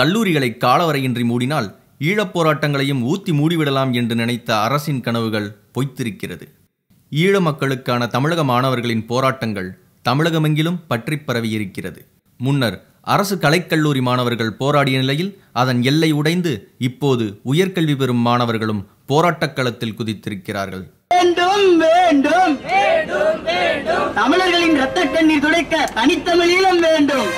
கல்லூரிகளை காலவரையின்றி மூடினால் ஈழப் போராட்டங்களையும் ஊத்தி மூடிவிடலாம் என்று நினைத்த அரசின் கனவுகள் பொய்த்திருக்கிறது. ஈழ மக்களுக்கான தமிழக மாணவர்களின் போராட்டங்கள் தமிழகமெங்கிலும் பற்றி பரவியிருக்கிறது. முன்னர் அரசு கலைக்கல்லூரி மாணவர்கள் போராடிய நிலையில் அதன் எல்லை உடைந்து இப்போது உயர்கல்வி பெறும் மாணவர்களும் போராட்டக் களத்தில் குதித்திருக்கிறார்கள். வேண்டும் வேண்டும். கண்ணீர் துடைக்க தனித்தமிழீழம் வேண்டும்.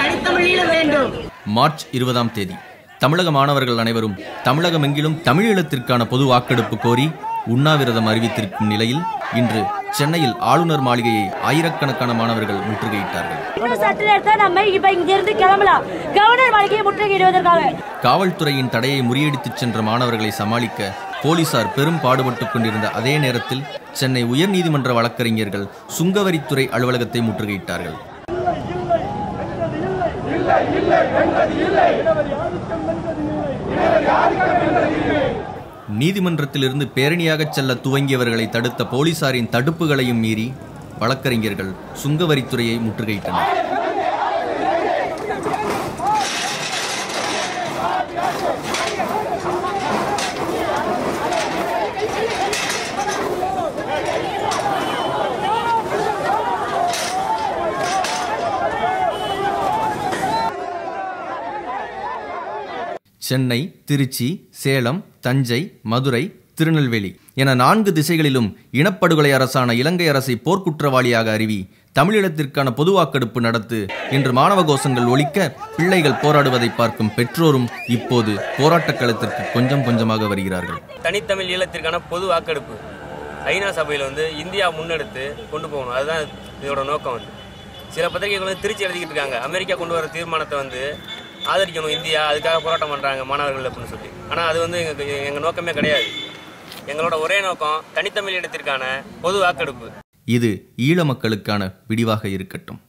தனித்தமிழீழம் வேண்டும் மார்ச் இருபதாம் தேதி. தமிழக மாணவர்கள் அனைவரும் தமிழகமெங்கிலும் தமிழீழத்திற்கான பொது வாக்கெடுப்பு கோரி உண்ணாவிரதம் அறிவித்திருக்கும் நிலையில் இன்று சென்னையில் ஆளுநர் மாளிகையை ஆயிரக்கணக்கான மாணவர்கள் முற்றுகையிட்டார்கள். இன்னும் சற்று நேரத்தில் நம்ம இப்ப இங்க இருந்து கிளம்பலாம். கவர்னர் மாளிகையை முற்றுகையிடுவதற்காக. காவல்துறையின் தடையை முறியடித்துச் சென்ற மாணவர்களை சமாளிக்க போலீசார் பெரும் பாடுபட்டுக் கொண்டிருந்த அதே நேரத்தில் சென்னை உயர்நீதிமன்ற வழக்கறிஞர்கள் சுங்கவரித்துறை அலுவலகத்தை முற்றுகையிட்டார்கள். நீதிமன்றத்திலிருந்து பேரணியாகச் செல்ல துவங்கியவர்களை தடுத்த போலீசாரின் தடுப்புகளையும் மீறி வழக்கறிஞர்கள் சுங்கவரித்துறையை முற்றுகையிட்டனர். சென்னை திருச்சி சேலம் தஞ்சை மதுரை திருநெல்வேலி. என நான்கு திசைகளிலும் இனப்படுகொலை அரசான இலங்கை அரசை போர்க்குற்றவாளியாக அறிவி தமிழீழத்திற்கான பொது வாக்கெடுப்பு நடத்து என்று மாணவ கோஷங்கள் ஒழிக்க பிள்ளைகள் போராடுவதை பார்க்கும் பெற்றோரும் இப்போது போராட்டக் களத்திற்கு கொஞ்சம் கொஞ்சமாக வருகிறார்கள். தனித்தமிழ் ஈழத்திற்கான பொது வாக்கெடுப்பு. ஐநா சபையில் வந்து இந்தியா முன்னெடுத்து கொண்டு போகணும். அதுதான் இதோட நோக்கம் வந்து. சில பத்திரிகைகள் வந்து திருச்சி எழுதிக்கிட்டு இருக்காங்க. அமெரிக்கா கொண்டு வர தீர்மானத்தை வந்து ஆதரிக்கணும் இந்தியா அதுக்காக போராட்டம் பண்ணுறாங்க மாணவர்கள் அப்படின்னு சொல்லி. ஆனால் அது வந்து எங்கள் எங்கள் நோக்கமே கிடையாது. எங்களோட ஒரே நோக்கம் தனித்தமிழ் இடத்திற்கான பொது வாக்கெடுப்பு. இது ஈழ மக்களுக்கான விடிவாக இருக்கட்டும்.